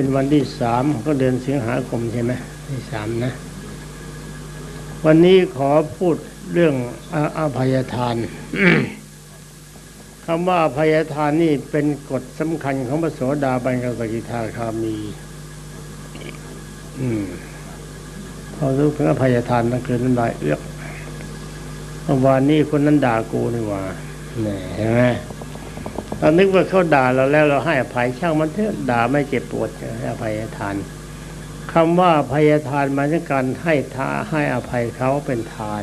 เป็นวันที่สามก็เดือนสิงหาคมใช่ไหมที่สามนะ วันนี้ขอพูดเรื่องอาอภัยทานคำว่าอภัยทานนี่เป็นกฎสำคัญของพระโสดาบันกับสกิทาคามี อืมพอรู้ถึงอภัยทานนั่นคือน้ำลายเอื้อกเมื่อวานนี้คนนั้นด่ากูนี่ว่าเนี่ยเห็นไหม เรานึกว่าเขาด่าเราแล้วเราให้อภัยช่างมันเถอะด่าไม่เจ็บปวดให้อภัยทานคำว่าอภัยทานมายถึงการให้ทาให้อภัยเขาเป็นทาน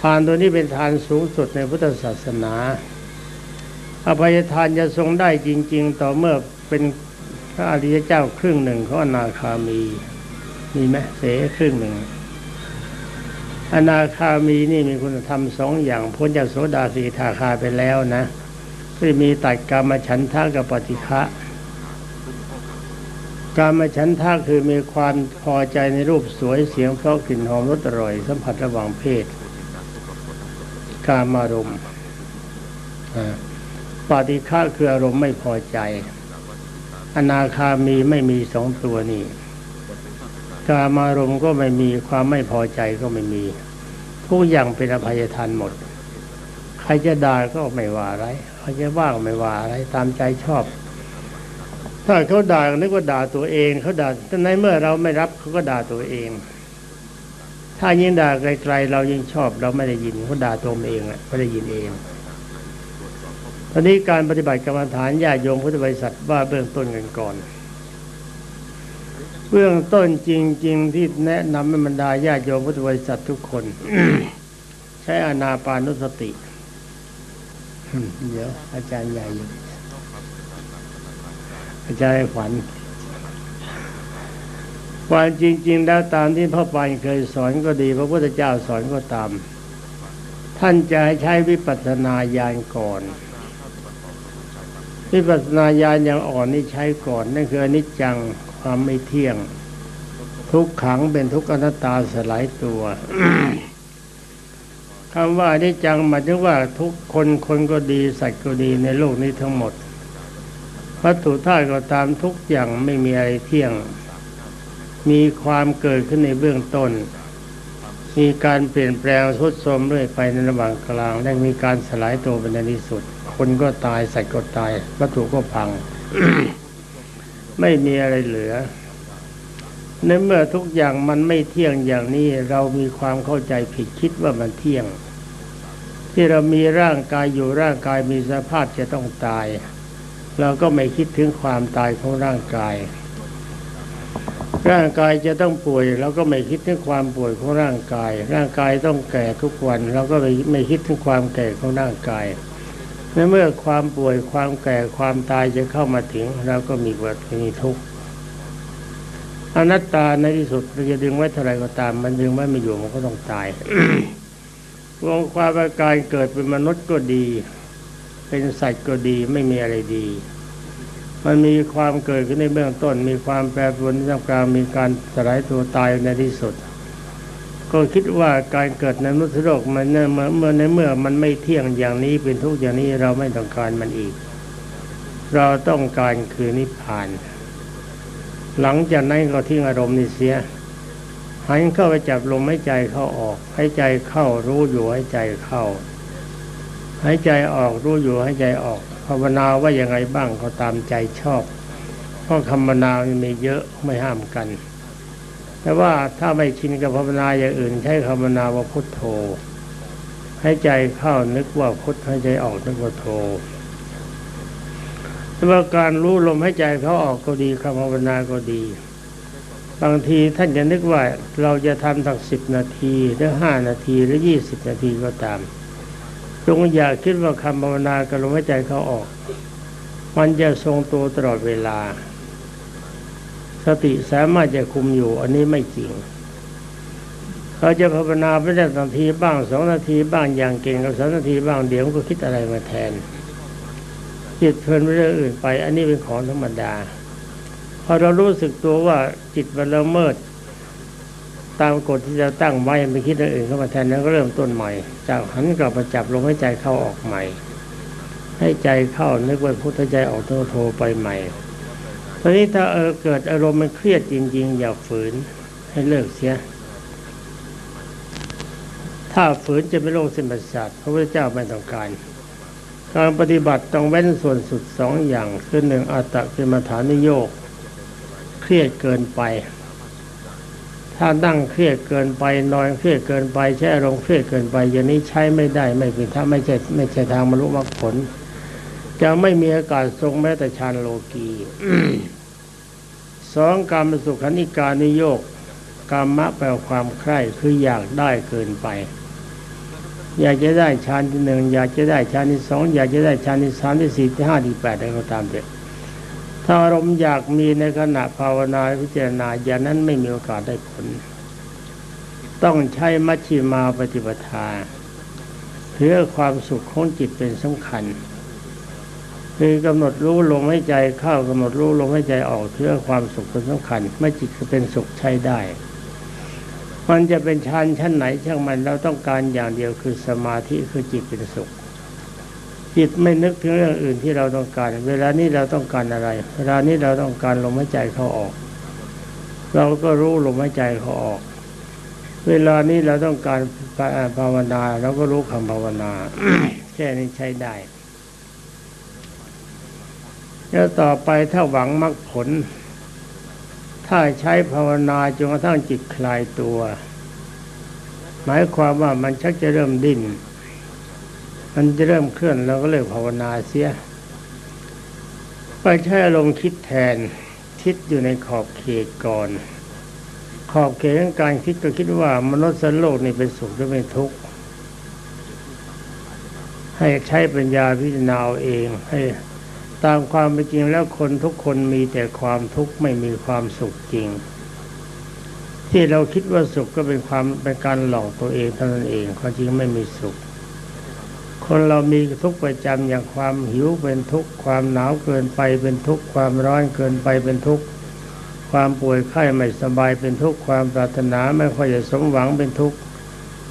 ทานตัวนี้เป็นทานสูงสุดในพุทธศาสนา อภัยทานจะทรงได้จริง ๆ ต่อเมื่อเป็นพระอริยเจ้าครึ่งหนึ่งของอนาคามี มีไหมเสครึ่งหนึ่ง อนาคามีนี่มีคุณธรรมสองอย่างพ้นจากโสดาสีทาคาไปแล้วนะที่มีตัดกามฉันทะกับปฏิฆะกามฉันทะคือมีความพอใจในรูปสวยเสียงเพราะกลิ่นหอมรสอร่อย สัมผัสระหว่างเพศ กามารมณ์ปฏิฆะคืออารมณ์ไม่พอใจ อนาคามีไม่มีสองตัวนี้ กามารมณ์ก็ไม่มีความไม่พอใจก็ไม่มี ทุกอย่างเป็นอภัยทานหมด ใครจะด่าก็ไม่ว่าอะไรใครจะว่าก็ไม่ว่าอะไร ตามใจชอบ ถ้าเขาด่านึกว่าด่าตัวเองเขาด่าแต่ในเมื่อเราไม่รับเขาก็ด่าตัวเอง ถ้ายิ่งด่าไกลๆเรายิ่งชอบ เราไม่ได้ยินเขาด่าตัวเองแหละไม่ได้ยินเองตอนนี้การปฏิบัติกรรมฐานญาโยมพุทธบริษัทว่าเบื้องต้นกันก่อน เบื้องต้นจริง ๆ ที่แนะนำให้บรรดาญาโยมพุทธบริษัททุกคน ใช้อานาปานุสติเดี๋ยวอาจารย์ใหญ่อยู่อาจารย์ขวัญความจริง ๆ แล้วตามที่พ่อปานเคยสอนก็ดี พระพุทธเจ้าสอนก็ตาม ท่านจะให้ใช้วิปัสสนาญาณก่อนวิปัสสนาญาณอย่างอ่อนนี่ใช้ก่อนนั่นคืออนิจจัง ความไม่เที่ยง ทุกขังเป็นทุกขอนัตตาสลายตัวคำว่าอนิจจังหมายถึงว่าทุกคนคนก็ดีสัตว์ก็ดีในโลกนี้ทั้งหมดวัตถุธาตุก็ตามทุกอย่างไม่มีอะไรเที่ยง มีความเกิดขึ้นในเบื้องต้น มีการเปลี่ยนแปลงทุดโทรมเรื่อยไปในระหว่างกลางและมีการสลายตัวเป็นในที่สุด คนก็ตายสัตว์ก็ตาย วัตถุก็พัง ไม่มีอะไรเหลือในเมื่อทุกอย่างมันไม่เที่ยงอย่างนี้เรามีความเข้าใจผิดคิดว่ามันเที่ยง ที่เรามีร่างกายอยู่ร่างกายมีสภาพจะต้องตาย เราก็ไม่คิดถึงความตายของร่างกาย ร่างกายจะต้องป่วยเราก็ไม่คิดถึงความป่วยของร่างกาย ร่างกายต้องแก่ทุกวัน เราก็ไม่ไม่คิดถึงความแก่ของร่างกาย ในเมื่อความป่วยความแก่ความตายจะเข้ามาถึงเราก็มีวัฏมีทุกข์อนัตตาในที่สุดเราจะดึงไว้เท่าไรก็ตาม มันดึงไว้ไม่อยู่มันก็ต้องตายวงความอาการเกิดเป็นมนุษย์ก็ดี เป็นสัตว์ก็ดีไม่มีอะไรดี มันมีความเกิดขึ้นในเบื้องต้น มีความแปรปรวนในท่ามกลางมีการสลายตัวตายในที่สุด ก็คิดว่าการเกิดในมนุษย์โลกมันเมื่อเมื่อในเมื่อมันไม่เที่ยงอย่างนี้เป็นทุกอย่างนี้เราไม่ต้องการมันอีก เราต้องการคือนิพพาน หลังจากนั้นก็ทิ้งอารมณ์นี้เสียหันเข้าไปจับลมหายใจเข้าออกหายใจเข้ารู้อยู่หายใจเข้าหายใจออกรู้อยู่หายใจออกภาวนาว่าย่างไงบ้างก็ตามใจชอบ เพราะคำภาวนามันมีเยอะไม่ห้ามกัน แต่ว่าถ้าไม่ชินกับภาวนาอย่างอื่น ใช้คำภาวนาว่าพุทโธ ให้ใจเข้านึกว่าพุทให้ใจออกนึกว่าโธแต่ว่าการรู้ลมให้ใจเขาออกก็ดีคำภาวนาก็ดี บางทีท่านจะนึกว่าเราจะทำสักสิบนาทีหรือห้านาทีหรือยี่สิบนาทีก็ตามจงอย่าคิดว่าคำภาวนากับลมหายใจเขาออก มันจะทรงตัวตลอดเวลา สติสามารถจะคุมอยู่ อันนี้ไม่จริง เขาจะภาวนาไปได้นาทีบ้างสองนาทีบ้างอย่างเก่งกับสามนาทีบ้างเดี๋ยวก็คิดอะไรมาแทนจิตเพลินไปเรื่องอื่นไป อันนี้เป็นของธรรมดา พอเรารู้สึกตัวว่าจิตมันละเมิด ตามกฎที่จะตั้งไว้ไปคิดเรื่องอื่นเข้ามาแทนแล้วก็เริ่มต้นใหม่ จากหันกลับมาจับลมให้ใจเข้าออกใหม่ ให้ใจเข้านึกว่าพุทธใจออกโทโทไปใหม่ ตอนนี้ถ้าเออเกิดอารมณ์มันเครียดจริง ๆ อย่าฝืนให้เลิกเสีย ถ้าฝืนจะเป็นโรคเส้นประสาทพระพุทธเจ้าไม่ต้องการ การปฏิบัติต้องเว้นส่วนสุดสองอย่างคือหนึ่งอัตตะกิมฐานิโยก เครียดเกินไป ถ้านั่งเครียดเกินไปนอนเครียดเกินไปใช้อารมณ์เครียดเกินไปอย่างนี้ใช้ไม่ได้ไม่เป็นถ้าไม่ใช่ไม่ใช่ทางบรรลุมรรคผล จะไม่มีอากาศทรงแม้แต่ฌานโลกีสองการมสุขนิการนิโยกกามะแปลความใคร่คืออยากได้เกินไป อยากจะได้ฌานที่หนึ่งอยากจะได้ฌานที่สองอยากจะได้ฌานที่สามที่สี่ที่ห้าที่แปดอะไรก็ตามเถอะถ้าอารมณ์อยากมีในขณะภาวนาพิจารณาอย่างนั้นไม่มีโอกาสได้ผล ต้องใช้มัชฌิมาปฏิปทาเพื่อความสุขของจิตเป็นสำคัญ คือกำหนดรู้ลมหายใจเข้ากำหนดรู้ลมหายใจออกเพื่อความสุขเป็นสำคัญไม่จิตจะเป็นสุขใช้ได้ มันจะเป็นชั้นชั้นไหนช่างมันเราต้องการอย่างเดียวคือสมาธิคือจิตเป็นสุข จิตไม่นึกถึงเรื่องอื่นที่เราต้องการ เวลานี้เราต้องการอะไร เวลานี้เราต้องการลมหายใจเข้าออก เราก็รู้ลมหายใจเข้าออก เวลานี้เราต้องการภาวนาเราก็รู้คำภาวนาแค่นี้ใช้ได้ แล้วต่อไปถ้าหวังมรรคผล ถ้าใช้ภาวนาจนกระทั่งจิตคลายตัว หมายความว่ามันชักจะเริ่มดิ้นมันจะเริ่มเคลื่อนเราก็เลิกภาวนาเสีย ไปใช้อารมณ์คิดแทนคิดอยู่ในขอบเขตก่อน ขอบเขตของการคิดก็คิดว่ามนุษย์สันโลกนี่เป็นสุขหรือเป็นทุกข์ให้ใช้ปัญญาพิจารณาเอาเองให้ ตามความเป็นจริงแล้วคนทุกคนมีแต่ความทุกข์ไม่มีความสุขจริง ที่เราคิดว่าสุขก็เป็นความเป็นการหลอกตัวเองเท่านั้นเองความจริงไม่มีสุข คนเรามีทุกข์ประจำอย่างความหิวเป็นทุกข์ความหนาวเกินไปเป็นทุกข์ความร้อนเกินไปเป็นทุกข์ความป่วยไข้ไม่สบายเป็นทุกข์ความปรารถนาไม่ค่อยจะสมหวังเป็นทุกข์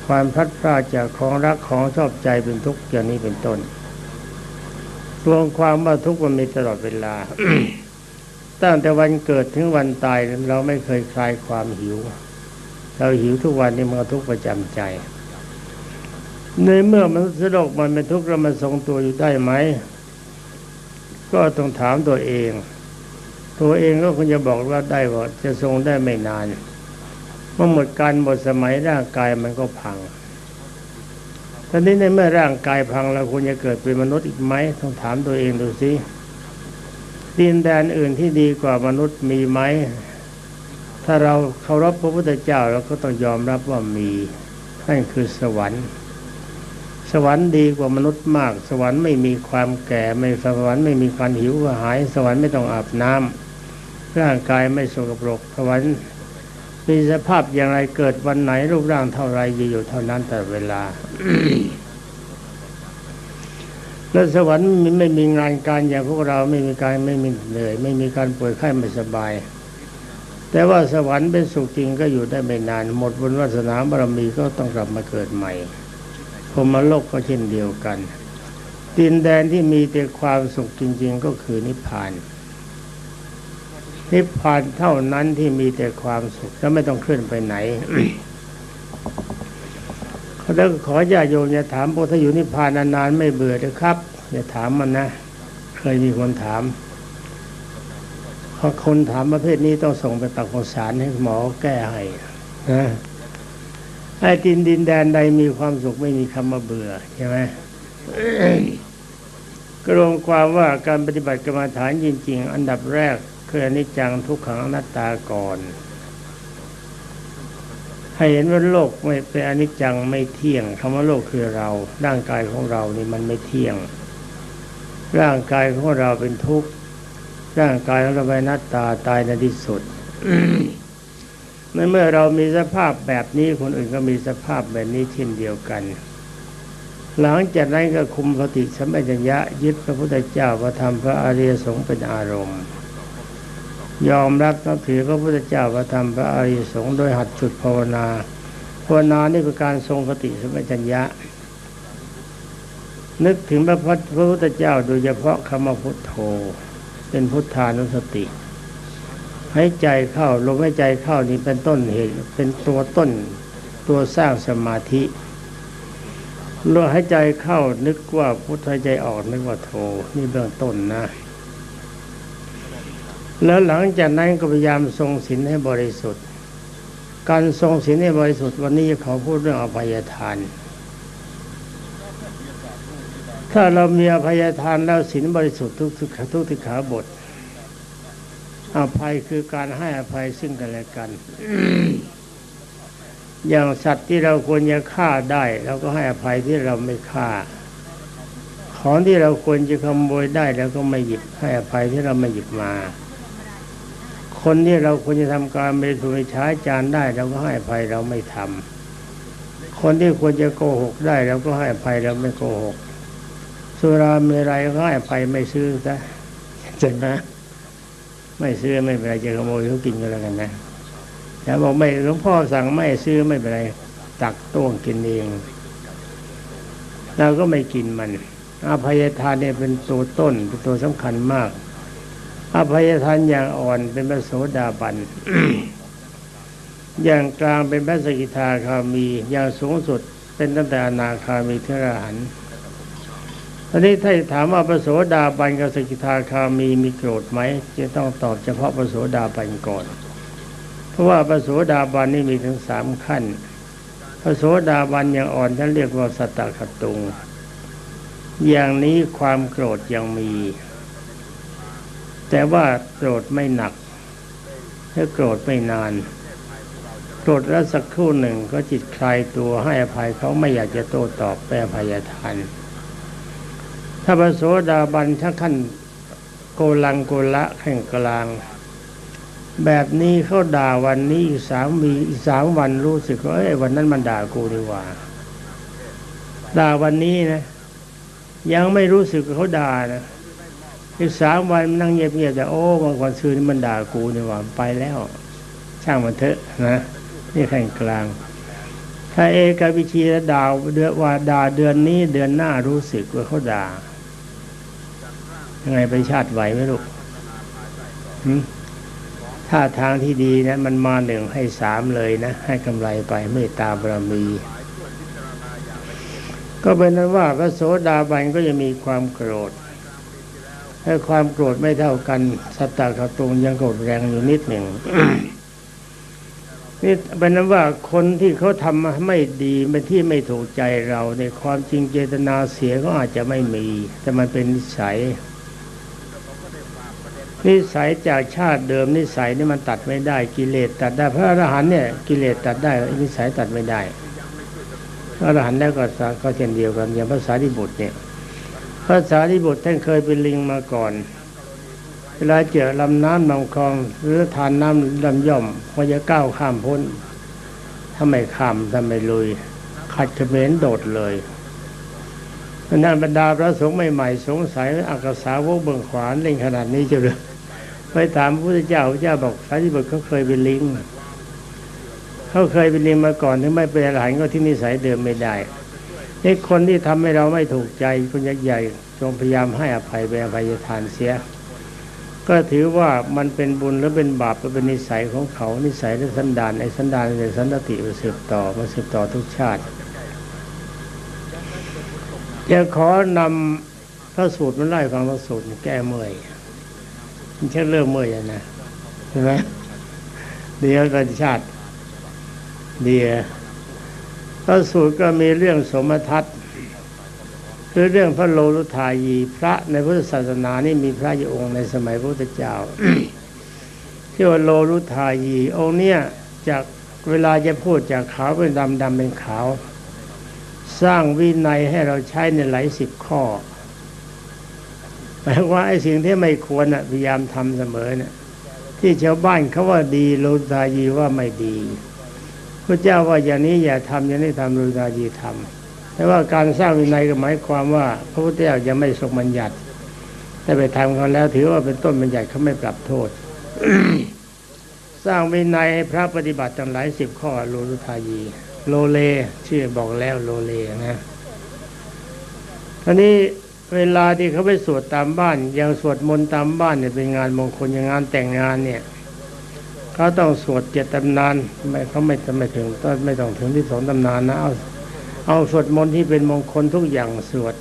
ความพัดพรากจากของรักของชอบใจเป็นทุกข์อย่างนี้เป็นต้น รวมความว่าทุกข์มันมีตลอดเวลา ตั้งแต่วันเกิดถึงวันตายเราไม่เคยคลายความหิว เราหิวทุกวันนี้มันทุกข์ประจำใจในเมื่อมันุษย์โลกมันเป็นทุกข์แล้วมันทรงตัวอยู่ได้ไหม ก็ต้องถามตัวเอง ตัวเองก็คงจะบอกว่าได้ว่าจะทรงได้ไม่นานเมื่อหมดการหมดสมัยร่างกายมันก็พัง ตอนนี้ในเมื่อร่างกายพังเราควรจะเกิดเป็นมนุษย์อีกไหมต้องถามตัวเองดูสิดินแดนอื่นที่ดีกว่ามนุษย์มีไหม ถ้าเราเคารพพระพุทธเจ้าเราก็ต้องยอมรับว่ามีนั่นคือสวรรค์ สวรรค์ดีกว่ามนุษย์มาก สวรรค์ไม่มีความแก่ไม่สวรรค์ไม่มีความหิวกระหาย สวรรค์ไม่ต้องอาบน้ำร่างกายไม่สกปรกสวรรค์ มีสภาพอย่างไรเกิดวันไหนรูปร่างเท่าไรจะอยู่เท่านั้นแต่เวลาแล้วสวรรค์มันไม่มีงานการอย่างพวกเราไม่มีการไม่มีเหนื่อย ไม่มีการป่วยไข้ไม่สบาย แต่ว่าสวรรค์เป็นสุขจริงก็อยู่ได้ไม่นาน หมดบุญวาสนาบารมีก็ต้องกลับมาเกิดใหม่พรหมโลกก็เช่นเดียวกันดินแดนที่มีแต่ความสุขจริง ๆ ก็คือนิพพาน นิพพานเท่านั้นที่มีแต่ความสุขและไม่ต้องเคลื่อนไปไหนเขาแล้วขอญาติโยมอย่าถามพวกถ้าอยู่นิพพานนานๆไม่เบื่อเลยครับ อย่าถามมันนะ เคยมีคนถามพอคนถามประเภทนี้ต้องส่งไปตักข้าวสารให้หมอแก้ให้นะไอ้ดินดินแดนใดมีความสุขไม่มีคำว่าเบื่อใช่ไหมกรวมความว่าการปฏิบัติกรรมฐานจริง ๆ อันดับแรก คืออนิจจังทุกขังอนัตตาก่อน ให้เห็นว่าโลกไม่เป็นอนิจจังไม่เที่ยงคำว่าโลกคือเราร่างกายของเรานี่มันไม่เที่ยง ร่างกายของเราเป็นทุกข์ร่างกายของเราเป็นนัตตาตายในที่สุดในเมื่อเรามีสภาพแบบนี้คนอื่นก็มีสภาพแบบนี้เช่นเดียวกัน หลังจากนั้นก็คุมสติสัมปชัญญะยึดพระพุทธเจ้าพระธรรมพระอริยสงฆ์เป็นอารมณ์ ยอมรับนับถือพระพุทธเจ้าพระธรรมพระอริยสงฆ์โดยหัดจุดภาวนาภาวนานี่เป็นการทรงสติสมปชัญญะ นึกถึงพระพุทธเจ้าโดยเฉพาะคำว่าพุทโธ เป็นพุทธานุสติใหายใจเข้าลมหายใจเข้านี่เป็นต้นเหตุ เป็นตัวต้นตัวสร้างสมาธิลมหายใจเข้านึกว่าพุทธหายใจออกนึกว่าโทนี่เบื้องต้นนะ แล้วหลังจากนั้นก็พยายามทรงศีลให้บริสุทธิ์ การทรงศีลให้บริสุทธิ์วันนี้ขาพูดเรื่องอภัยทาน ถ้าเรามีอภัยทานแล้วศีลบริสุทธิ์ทุกทุกทุกทิขาบท อภัยคือการให้อภัยซึ่งกันและกัน อย่างสัตว์ที่เราควรจะฆ่าได้เราก็ให้อภัยที่เราไม่ฆ่าของที่เราควรจะขโมยได้เราก็ไม่หยิบให้อภัยที่เราไม่หยิบมา คนที่เราควรจะทำการไม่ถูกใช้จานได้เราก็ให้ภัยเราไม่ทำคนที่ควรจะโกหกได้เราก็ให้ภัยเราไม่โกหก สุราเมรัยก็ให้ภัยไม่ซื้อซะเจ็บไหมไม่ซื้อไม่เป็นไรจะขโมยเขากินก็แล้วกันนะแต่บอกไม่หลวงพ่อสั่งไม่ซื้อไม่เป็นไรตักต้วงกินเองเราก็ไม่กินมันอภัยทานเนี่ยเป็นตัวต้นเป็นตัวสำคัญมาก อภัยทานอย่างอ่อนเป็นพระโสดาบัน อย่างกลางเป็นพระสกิทาคามี อย่างสูงสุดเป็นตั้งแต่อนาคามีเทระหันต์ตอนนี้ถ้าถามว่าพระโสดาบันกับสกิทาคามีมีโกรธไหม จะต้องตอบเฉพาะพระโสดาบันก่อน เพราะว่าพระโสดาบันนี่มีถึงสามขั้นพระโสดาบันอย่างอ่อนท่านเรียกว่าสัตตคตุง อย่างนี้ความโกรธยังมี แต่ว่าโกรธไม่หนักถ้าโกรธไม่นาน โกรธแล้วสักครู่หนึ่งก็จิตคลายตัวให้อภัยเขาไม่อยากจะโต้ตอบแปรภัยทานถ้าพระโสดาบันถ้าขั้นโกลังโกละขั้นกลาง แบบนี้เขาด่าวันนี้อีกสามวีอีกสามวันรู้สึกว่าเอ้ยวันนั้นมันด่ากูดีกว่า ด่าวันนี้นะ ยังไม่รู้สึกเขาด่านะ อีกสามวันมันนั่งเงียบๆแต่โอ้บางวันซื้อนี่มันด่ากูนี่หว่าไปแล้ว ช่างมันเถอะนะ นี่แขั้นกลาง ถ้าเอกวิชีและดาวเดือนว่าด่าเดือนนี้เดือนหน้ารู้สึกว่าเขาด่ายังไงไปชาติไหวไหมลูกถ้าทางที่ดีนะมันมาหนึ่งให้สามเลยนะ ให้กำไรไปเมตตาบารมี ก็เป็นนั้นว่าพระโสดาบันก็จะมีความโกรธ ถ้าความโกรธไม่เท่ากันสตตากตุงยังโกรธแรงอยู่นิดหนึ่งนี่เป็นนั้นว่าคนที่เขาทำมาไม่ดีเป็นที่ไม่ถูกใจเราในความจริงเจตนาเสียก็อาจจะไม่มี แต่มันเป็นนิสัย นิสัยจากชาติเดิมนิสัยนี่มันตัดไม่ได้กิเลสตัดได้พระอรหันต์เนี่ยกิเลสตัดได้นิสัยตัดไม่ได้พระอรหันต์แล้วก็สาก็เช่นเดียวกันอย่างภาษาดิบุตรเนี่ย ภาษาดิบุตรท่านเคยเป็นลิงมาก่อน เวลาเจอลำน้ำลำคลอง หรือทานน้ำลำย่อมพอจะก้าวข้ามพ้นถ้าไม่ข้ามถ้าไม่ลุย ขัดเขมรโดดเลยนั่นบรรดาพระสงฆ์ใหม่ๆสงสัยอักษาวกเบิ่งขวานเล่งขนาดนี้จ้าเลยไปถามพระพุทธเจ้าพระเจ้าบอกสารีบุตรเขาเคยเป็นลิงเขาเคยเป็นลิงมาก่อนถึงไม่เป็นอรหันต์ก็ที่นิสัยเดิมไม่ได้ นี่คนที่ทำให้เราไม่ถูกใจคนยักษ์ใหญ่จงพยายามให้อภัยเป็นอภัยทานเสีย ก็ถือว่ามันเป็นบุญหรือเป็นบาปก็เป็นนิสัยของเขา นิสัยและสันดานไอ้สันดานในสันตติมาสืบต่อมาสืบต่อทุกชาติจะขอนำพระสูตรมาไล่ฟังพระสูตรแก้เมื่อยมันแค่เริ่มเมื่อยนะใช่ไหมเดี๋ยวประชาติเดี๋ยว ระสูตรก็มีเรื่องสมทัศน์คือเรื่องพระโลลุทายีพระในพุทธศาสนานี่มีพระอยู่องค์ในสมัยพระพุทธเจ้าที่ว่าโลลุทายีองค์เนี้ยจากเวลาจะพูดจากขาวเป็นดำดำเป็นขาว สร้างวินัยให้เราใช้ในหลายสิบข้อหมายว่าไอ้สิ่งที่ไม่ควรน่ะพยายามทำเสมอเนี่ยที่ชาวบ้านเขาว่าดีโลลุทายีว่าไม่ดี พระเจ้าว่าอย่างนี้อย่าทำอย่างนี้ทำโลลุทายีทำแต่ว่าการสร้างวินัยก็หมายความว่า พระพุทธเจ้ายังไม่ทรงบัญญัติ แต่ไปทำเขาแล้ว ถือว่าเป็นต้นบัญญัติเขาไม่ปรับโทษ สร้างวินัยให้พระปฏิบัติตั้งหลายสิบข้อโลลุทายี โลเลชื่อบอกแล้วโลเลนะทีนี้เวลาที่เขาไปสวดตามบ้านอย่างสวดมนต์ตามบ้านเนี่ยเป็นงานมงคลอย่างงานแต่งงานเนี่ย เขาต้องสวดเจ็ดตำนานไม่เขาไม่ไม่ถึงต้องไม่ต้องถึงที่สองตำนานนะเอาเอาสวดมนต์ที่เป็นมงคลทุกอย่างสวด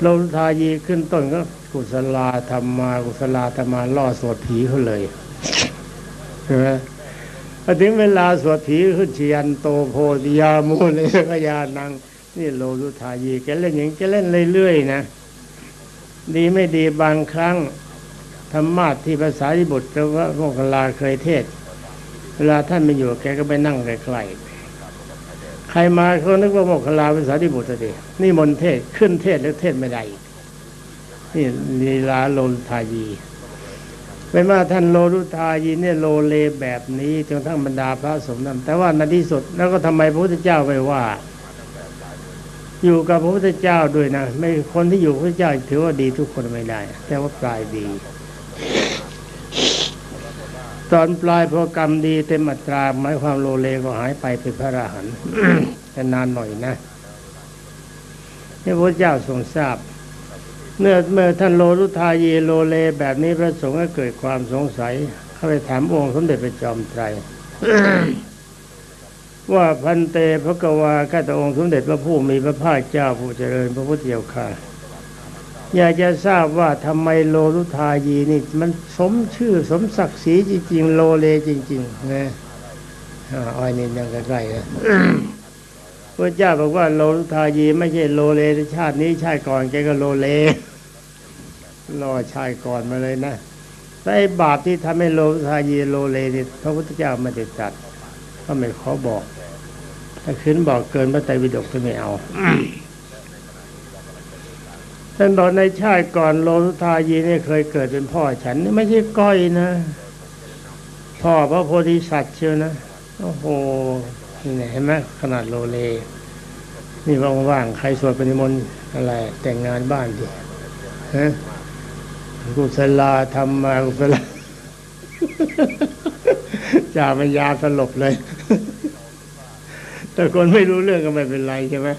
โลลุทายีขึ้นต้นก็กุศลาธรรมากุศลาธรรมาล่อสวดผีเขาเลยใช่ไหมพอถึงเวลาสวดผีขึ้นเชียนโตโพธิยามูเลยก็ยานัง นี่โลลุทายีแกเล่นอย่างแกเล่นเรื่อยๆนะ ดีไม่ดีบางครั้ง ธรรมาทที่ภาษาลิบุตรหรือว่าโมคคลาเคยเทศ เวลาท่านไม่อยู่แกก็ไปนั่งใกลๆใครมาเขานึกว่าโมคคลาภาษาลิบุตรสินี่มนเทศขึ้นเทศแล้วเทศไม่ได้นี่ลีลาโลทายีเป็นว่าท่านโลลุทายีเนี่ยโลเลแบบนี้จนทั้งบรรดาพระสงฆ์นั้นแต่ว่าในที่สุดแล้วก็ทำไมพระพุทธเจ้าไม่ว่า อยู่กับพระพุทธเจ้าด้วยนะ ไม่คนที่อยู่พระพุทธเจ้าถือว่าดีทุกคนไม่ได้ แต่ว่าปลายดี ตอนปลายพอกรรมดีเต็มอัตราหมายความโลเลก็หายไปเป็นพระอราหันต์แต่นานหน่อยนะนี่พระพุทธเจ้าทรงทราบ เมื่อเมื่อท่านโลรุทายีโลเลแบบนี้พระสงฆ์ก็เกิดความสงสัย เข้าไปถามองค์สมเด็จพระจอมไตรว่าพันเตพระกวาข้าแต่องค์สมเด็จพระผู้มีพระภาคเจ้าผู้เจริญพระพุทธเจ้าค่ะ อยากจะทราบว่าทำไมโลรุทายีนี่ มันสมชื่อสมศักดิ์ศรีจริง ๆ โลเลจริง ๆ นะอ่าอ้อยนี่ยังใกล้ๆนะพระเจ้าบอกว่าโลรุทายีไม่ใช่โลเลชาตินี้ชาติก่อนแกก็โลเลรอชาติก่อนมาเลยนะแต่ไอ้บาปที่ทำให้โลรุทายีโลเลนี่พระพุทธเจ้าไม่ได้จัดก็ไม่ขอบอก ถ้าขึ้นบอกเกินพระไตรปิฎกก็ไม่เอา ท่านบอกในชาติก่อนโลสุทายีนี่เคยเกิดเป็นพ่อฉันนี่ไม่ใช่ก้อยนะ พ่อพระโพธิสัตว์เชียวนะโอ้โหนี่เห็นไหมขนาดโลเล นี่ว่างๆใครสวดปฏิมนต์อะไร แต่งงานบ้านดิฮะกุศลาธรรมากุศลาจ่ามันยาสลบเลย แต่คนไม่รู้เรื่องก็ไม่เป็นไรใช่ไหม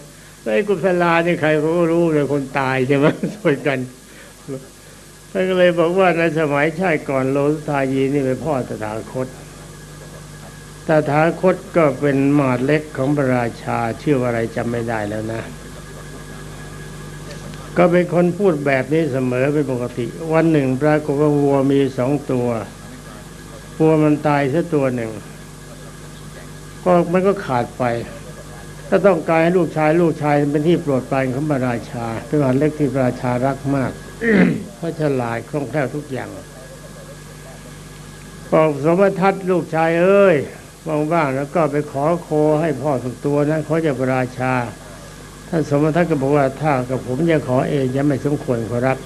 ไอ้กุศลานี่ใครเขาก็รู้เลยคนตายใช่ไหมช่วยกันท่านก็เลยบอกว่าในสมัยชาติก่อนโลสทายีนี่เป็นพ่อตถาคตตถาคตก็เป็นหมาดเล็กของพระราชาชื่ออะไรจำไม่ได้แล้วนะ ก็เป็นคนพูดแบบนี้เสมอเป็นปกติ วันหนึ่งปรากฏว่าวัวมีสองตัววัวมันตายซะตัวหนึ่ง ก็มันก็ขาดไป ถ้าต้องการให้ลูกชายลูกชายเป็นที่โปรดปรานของพระราชา เป็นหลานเล็กที่พระราชารักมากเพราะฉลาดคล่องแคล่วทุกอย่างบอกสมทัศน์ลูกชายเอ้ยว่างๆแล้วก็ไปขอโคให้พ่อสักตัวนะขอจากพระราชาท่านสมทัศน์ก็บอกว่าถ้ากับผมจะขอเองจะไม่สมควรขอรับ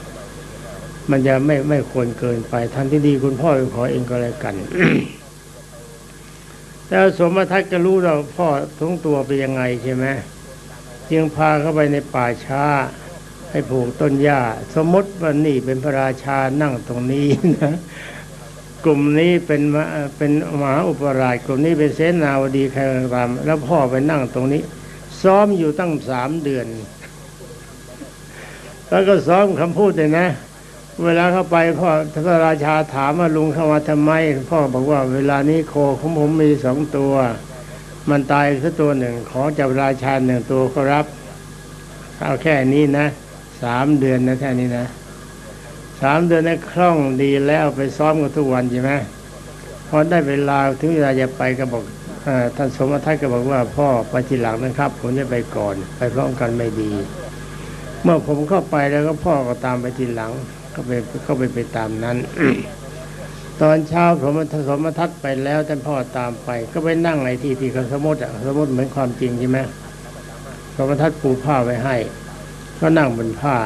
มันจะไม่ไม่ควรเกินไปท่านที่ดีคุณพ่อขอเองก็แล้วกัน แต่สมทัศน์ก็รู้เราพ่อทั้งตัวเป็นยังไงใช่ไหมจึงพาเข้าไปในป่าช้า ให้ผูกต้นหญ้า สมมติว่านี่เป็นพระราชานั่งตรงนี้นะกลุ่มนี้เป็นมะเป็นมหาอุปราชกลุ่มนี้เป็นเสนาวดีใครก็ตามแล้วพ่อไปนั่งตรงนี้ ซ้อมอยู่ตั้งสามเดือน แล้วก็ซ้อมคำพูดเลยนะ เวลาเข้าไปพ่อพระราชาถามว่าลุงเข้ามาทำไม พ่อบอกว่าเวลานี้โคของผมมีสองตัว มันตายสักตัวหนึ่งขอจากราชาหนึ่งตัวก็รับเอาแค่นี้นะสามเดือนนะแค่นี้นะสามเดือนนั้นคล่องดีแล้วไปซ้อมกันทุกวันใช่ไหมพอได้เวลาถึงเวลาจะไปก็บอกอท่านสมทัศน์ก็บอกว่าพ่อไปทีหลังนะครับ ผมจะไปก่อน ไปพร้อมกันไม่ดี เมื่อผมเข้าไปแล้วก็พ่อก็ตามไปทีหลัง ก็ไปก็ไปไปตามนั้น ตอนเช้าผมสมทัศน์ไปแล้วท่านพ่อตามไป ก็ไปนั่งในที่ที่เขาสมมติอะสมมติเหมือนความจริงใช่ไหมสมทัศน์ปูผ้าไว้ให้ ก็นั่งบนผ้า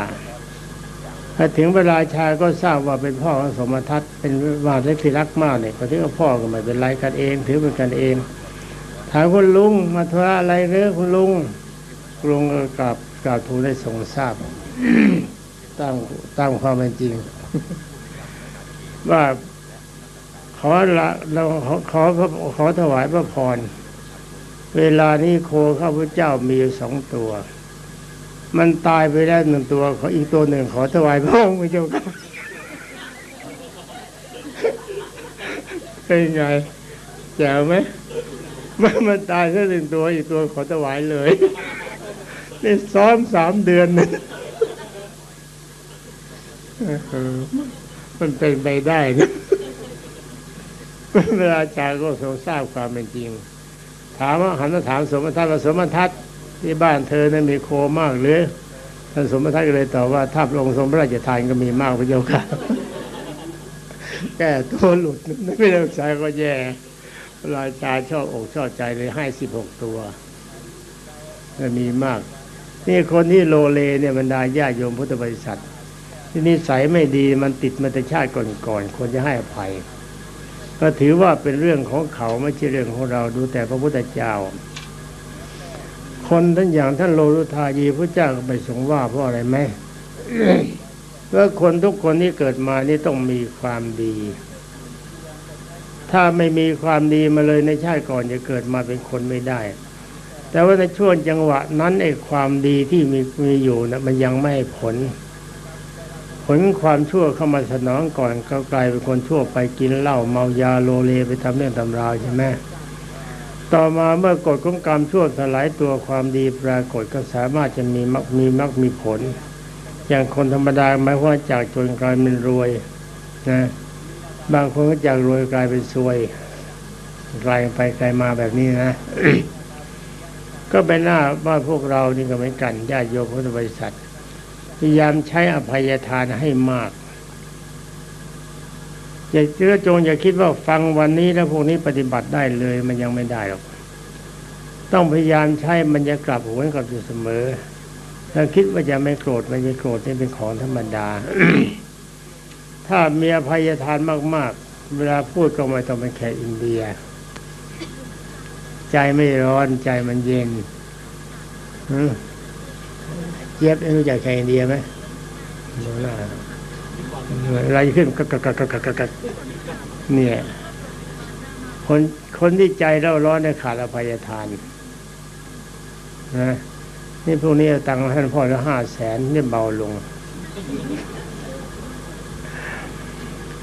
พอถึงเวลาชายก็ทราบว่าเป็นพ่อของสมทัศน์เป็นว่าเล็กที่รักมากเนี่ยพอถึงว่าพ่อก็ไม่เป็นไรกันเอง ถือเป็นกันเอง ถามคุณลุงมาธุรอะไรหรือคุณลุงลุงก็กราบกราบทูลได้ทรงทราบ ตามตามความเป็นจริง ว่าขอละเราขอขอขอถวายพระพร เวลานี้โคข้าพเจ้ามีสองตัว มันตายไปแล้วหนึ่งตัว ขออีกตัวหนึ่งขอถวายพระองค์เจ้าค่ะเป็นไงแจ๋วไหมมันมันตายแค่หนึ่งตัวอีกตัวขอถวายเลย นี่ซ้อมสามเดือนนะ มันเป็นไปได้นะเวลาอาจารย์ก็ทรงทราบความเป็นจริง ถามว่าหันมาถามสมทัศน์ว่าสมทัศน์ที่บ้านเธอนั้นมีโคมากหรือท่านสมทัศน์ก็เลยตอบว่าถ้าพระองค์ทรงพระราชทานก็มีมากพระเจ้าค่ะแก้ตัวหลุดไม่ได้ใช้ก็แย่ราชาชอบอกชอบใจเลยให้สิบหกตัวมีมาก นี่คนที่โลเลเนี่ยบรรดาญาโยมพุทธบริษัท ที่นิสัยไม่ดีมันติดมาแต่ชาติก่อนๆควรจะให้อภัย ก็ถือว่าเป็นเรื่องของเขาไม่ใช่เรื่องของเราดูแต่พระพุทธเจ้า คนท่านอย่างท่านโลรุทายีพระเจ้าก็ไปทรงว่าเพราะอะไรไหมเพราะคนทุกคนที่เกิดมานี่ต้องมีความดี ถ้าไม่มีความดีมาเลยในชาติก่อนจะเกิดมาเป็นคนไม่ได้ แต่ว่าในช่วงจังหวะนั้นไอ้ความดีที่มีมีอยู่นะมันยังไม่ผล ลความชั่วเข้ามาสนองก่อนก็กลายเป็นคนชั่วไปกินเหล้าเมายาโลเลไปทำเรื่องตำราวใช่ไหมต่อมาเมื่อกฎของกรรมชั่วสลายตัวความดีปรากฏก็สามารถจะมีมักมีมักมีผล อย่างคนธรรมดาหมายว่าจากจนกลายเป็นรวยนะบางคนก็จากรวยกลายเป็นซวยกลายไปกลายมาแบบนี้นะ ก็เป็นหน้าว่าพวกเรานี่ก็เหมือนกันญาติโยมพุทธบริษัท พยายามใช้อภัยทานให้มาก อย่าเชื่อจงอย่าคิดว่าฟังวันนี้แล้วพวกนี้ปฏิบัติได้เลย มันยังไม่ได้หรอก ต้องพยายามใช้มันจะกลับหัวกลับอยู่เสมอ ถ้าคิดว่าจะไม่โกรธไม่จะโกรธนี่เป็นของธรรมดา ถ้ามีอภัยทานมาก ๆ เวลาพูดก็ไม่ต้องเป็นแขกอินเดีย ใจไม่ร้อนใจมันเย็น อืม เจี๊ยบรู้จักแขกอินเดียไหมดูหน้าอะไรขึ้นกักกักกักกักกักกักเนี่ยคนคนที่ใจเร่าร้อนเนี่ยขาดอภัยทานนะนี่พวกนี้ตังค์ให้พ่อละห้าแสนนี่เบาลง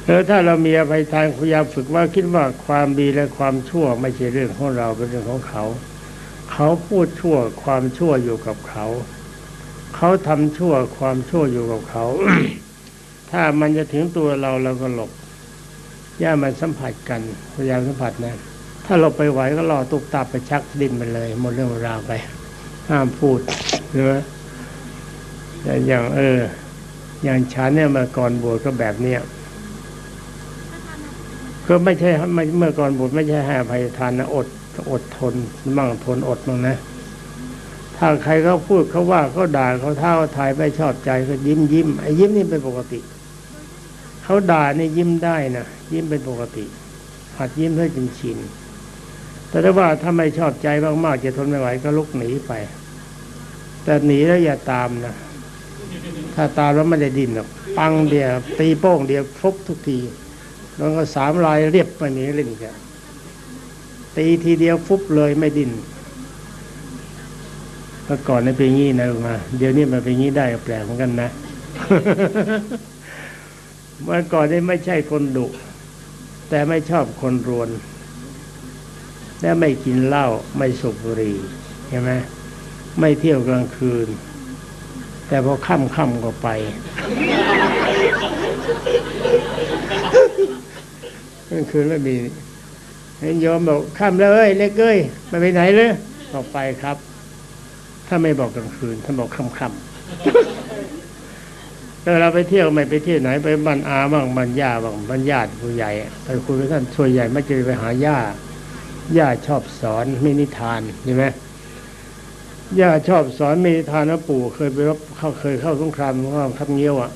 แล้วถ้าเรามีอภัยทานพยายามฝึกว่าคิดว่าความดีและความชั่ว ไม่ใช่เรื่องของเราเป็นเรื่องของเขา เขาพูดชั่วความชั่วอยู่กับเขา เขาทำชั่วความชั่วอยู่กับเขา ถ้ามันจะถึงตัวเราเราก็หลบย่ามันสัมผัสกันพยายามสัมผัสนะ ถ้าเราไปไหวก็รอตุกตาไปชักดิ้นไปเลยหมดเรื่องราวไป ห้ามพูดใช่ไหมแต่อย่างเออ อย่างฉันเนี่ยเมื่อก่อนบวชก็แบบเนี้ยก็ไม่ใช่ไม่เมื่อก่อนบวชไม่ใช่ให้อภัยทานนะอดอดทนมั่งทนอดมั่งนะ ถ้าใครเขาพูดเขาว่าเขาด่าเขาเท่าทายไม่ชอบใจก็ยิ้มยิ้มไอ้ยิ้มนี่เป็นปกติ เขาด่านี่ยิ้มได้นะยิ้มเป็นปกติ หัดยิ้มให้จนชินแต่ถ้าว่าถ้าไม่ชอบใจมากๆจะทนไม่ไหวก็ลุกหนีไป แต่หนีแล้วอย่าตามนะถ้าตามแล้วไม่ได้ดินหรอกปังเดียวตีโป้งเดียวฟุบทุกทีแล้วก็สามลายเรียบไปนี้เล่นอีกันตีทีเดียวฟุบเลยไม่ดิ้น เมื่อก่อนนี่เป็นงี้นะมา เดี๋ยวนี้มันเป็นงี้ได้แปลกเหมือนกันนะ เมื่อก่อนนี่ไม่ใช่คนดุ แต่ไม่ชอบคนรวน และไม่กินเหล้าไม่สูบบุหรี่ใช่ไหมไม่เที่ยวกลางคืน แต่พอค่ำค่ำก็ไปกลางคืนไม่มีเห็นโยมบอกค่ำแล้วเอ้ยเล็กเอ้ยไปไปไหนเลยบอไปครับ ถ้าไม่บอกกลางคืนท่านบอกค่ำค่ำเออเราไปเที่ยวไม่ไปเที่ยวไหนไปบ้านอาบ้างบ้านย่าบ้างบ้านญาติผู้ใหญ่ไปคุยกับท่านส่วนใหญ่ไม่จะไปหาย่าย่าชอบสอนไม่นิทานใช่ไหมย่าชอบสอนไม่นิทานนะปู่เคยไปรับเข้าเคยเข้าสงครามเข้าทับเงี้ยวอะ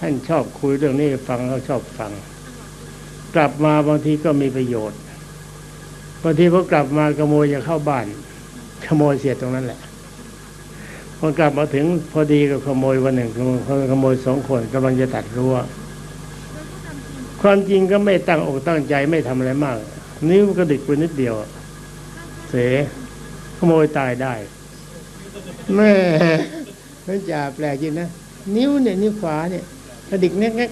ท่านชอบคุยเรื่องนี้ฟังเขาชอบฟัง กลับมาบางทีก็มีประโยชน์บางทีพอกลับมาขโมยจะเข้าบ้าน ขโมยเสียตรงนั้นแหละพอกลับมาถึงพอดีก็ขโมยวันหนึ่งขโมยขโมยสองคนกำลังจะตัดรั้วความจริงก็ไม่ตั้งอกตั้งใจไม่ทำอะไรมาก นิ้วกระดิกไปนิดเดียว เสขโมยตายได้แม่นั่นจ่าแปลกจริงนะนิ้วเนี่ยนิ้วขวาเนี่ยกระดิกแงก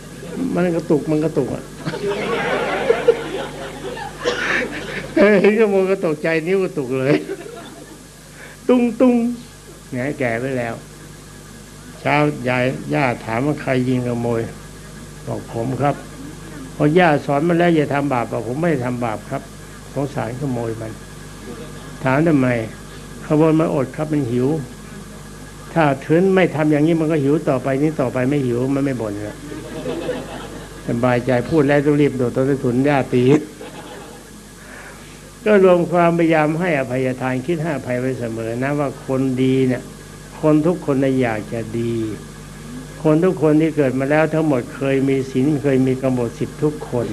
ๆมันกระตุกมันกระตุกอะเห็นขโมยก็ตกใจนิ้วก็ตุกเลย ตุ้งตุ้งเนี่ยแก่ไปแล้ว เช้ายายย่าถามว่าใครยิงขโมย บอกผมครับพอย่าสอนมาแล้วอย่าทำบาปบอกผมไม่ได้ทำบาปครับสงสารขโมยมัน ถามทำไมขโมยมันอดครับมันหิว ถ้าถึงไม่ทำอย่างนี้มันก็หิวต่อไปนี้ต่อไปไม่หิวมันไม่บ่นแล้วสบายใจพูดแล้วต้องรีบโดดต้นถุนญาตี ก็รวมความพยายามให้อภัยทานคิดให้อภัยไว้เสมอนะว่าคนดีเนี่ย คนทุกคนน่ะอยากจะดี คนทุกคนที่เกิดมาแล้วทั้งหมดเคยมีศีลเคยมีกำหนดสิทธิทุกคน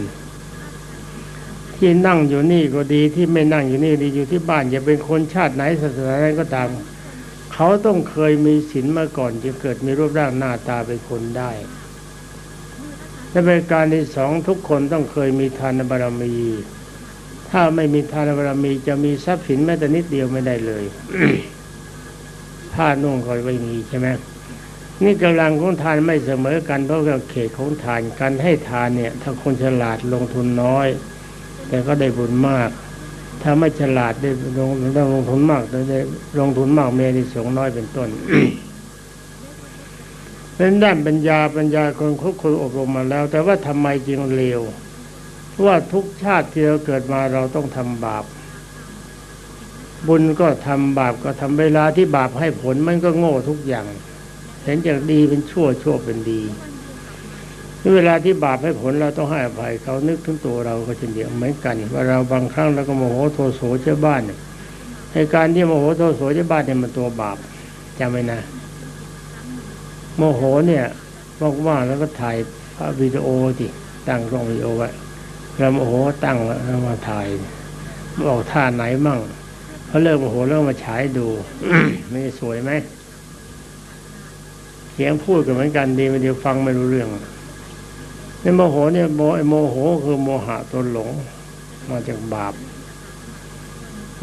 ที่นั่งอยู่นี่ก็ดีที่ไม่นั่งอยู่นี่ดีอยู่ที่บ้านจะเป็นคนชาติไหนศาสนาไหนก็ตามเขาต้องเคยมีศีลมาก่อนจึงเกิดมีรูปร่างหน้าตาเป็นคนได้และเป็นการที่สองทุกคนต้องเคยมีทานบารมี ถ้าไม่มีทานบารมีจะมีทรัพย์สินแม้แต่นิดเดียวไม่ได้เลยผ้านุ่งก็ไม่มีใช่ไหมนี่กำลังของทานไม่เสมอกันเพราะว่าเขตของทานการให้ทานเนี่ย ถ้าคนฉลาดลงทุนน้อย แต่ก็ได้บุญมาก ถ้าไม่ฉลาดได้ลงต้องลงทุนมากแต่ได้ลงทุนมากเมียนิสงน้อยเป็นต้นเป็นด้านปัญญาปัญญาคนเขาเคยอบรมมาแล้ว แต่ว่าทำไมจึงเลวเพราะ ว่าทุกชาติที่เราเกิดมาเราต้องทำบาป บุญก็ทำบาปก็ทำเวลาที่บาปให้ผลมันก็โง่ทุกอย่าง เห็นจากดีเป็นชั่วชั่วเป็นดีเวลาที่บาปให้ผลเราต้องให้อภัยเขานึกถึงตัวเราก็เช่นเดียวเหมือนกัน ว่าเราบางครั้งเราก็โมโหโทโสเจ้าบ้านในการที่โมโหโทโสเจ้าบ้านเนี่ยมันตัวบาปจำไว้นะ โมโหเนี่ยว่างๆแล้วก็ถ่ายวิดีโอดิตั้งกล้องวิดีโอไว้ เราโมโหตั้งแล้วมาถ่ายบอกท่าไหนมั่งเขาเลิกโมโหแล้วมมาฉายดูไม่สวยไหมเสียงพูดกันเหมือนกันดีไม่เดียวฟังไม่รู้เรื่องในโมโหเนี่ยโมไอโมโหคือโมหะตัวหลง มาจากบาป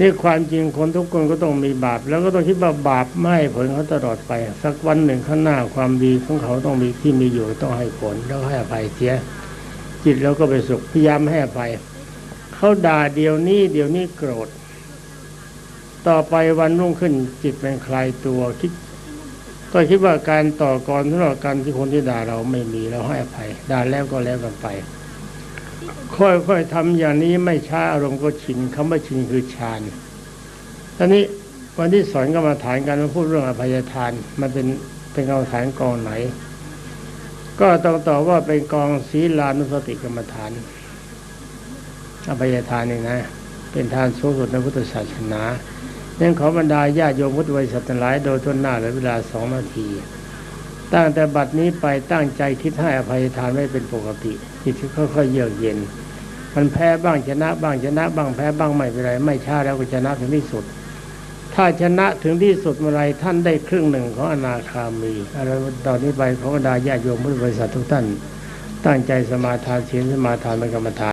นี่ความจริงคนทุกคนก็ต้องมีบาป แล้วก็ต้องคิดว่าบาปไม่ผลเขาตลอดไป สักวันหนึ่งข้างหน้าความดีของเขาต้องมีที่มีอยู่ต้องให้ผลแล้วให้อภัยเสีย จิตแล้วก็ไปสุขพยายามให้อภัยเขาด่าเดี๋ยวนี้เดี๋ยวนี้โกรธ ต่อไปวันรุ่งขึ้นจิตเป็นคลายตัวคิด ก็คิดว่าการต่อกรสำหรับการที่คนที่ด่าเราไม่มีเราให้อภัยด่าแล้วก็แล้วกันไป ค่อยๆทำอย่างนี้ไม่ช้าอารมณ์ก็ชินคำว่าชินคือฌานตอนนี้วันที่สอนกรรมาฐานกันมาพูดเรื่องอภัยทานมันเป็นเป็นกรรมฐานกองไหน ก็ต้องตอบว่าเป็นกองศีลานุสติกรรมฐานอภัยทานนี่นะ เป็นทานสูงสุดในพุทธศาสนาเนื่องขอบรรดาญาติโยมพุทธบริษัททั้งหลายโดยทุนหน้าเหลือเวลาสองนาที ตั้งแต่บัดนี้ไปตั้งใจคิดให้อภัยทานไม่เป็นปกติจิตค่อยๆเยือกเย็น มันแพ้บ้างชนะบ้างชนะบ้างแพ้บ้างไม่เป็นไร ไม่ช้าแล้วก็ชนะถึงที่สุด ถ้าชนะถึงที่สุดเมื่อไรท่านได้ครึ่งหนึ่งของอนาคามีอะไรตอนนี้ไปขอบรรดาญาติโยมพุทธบริษัททุกท่าน ตั้งใจสมาทานเสียงสมาทานเป็นกรรมฐาน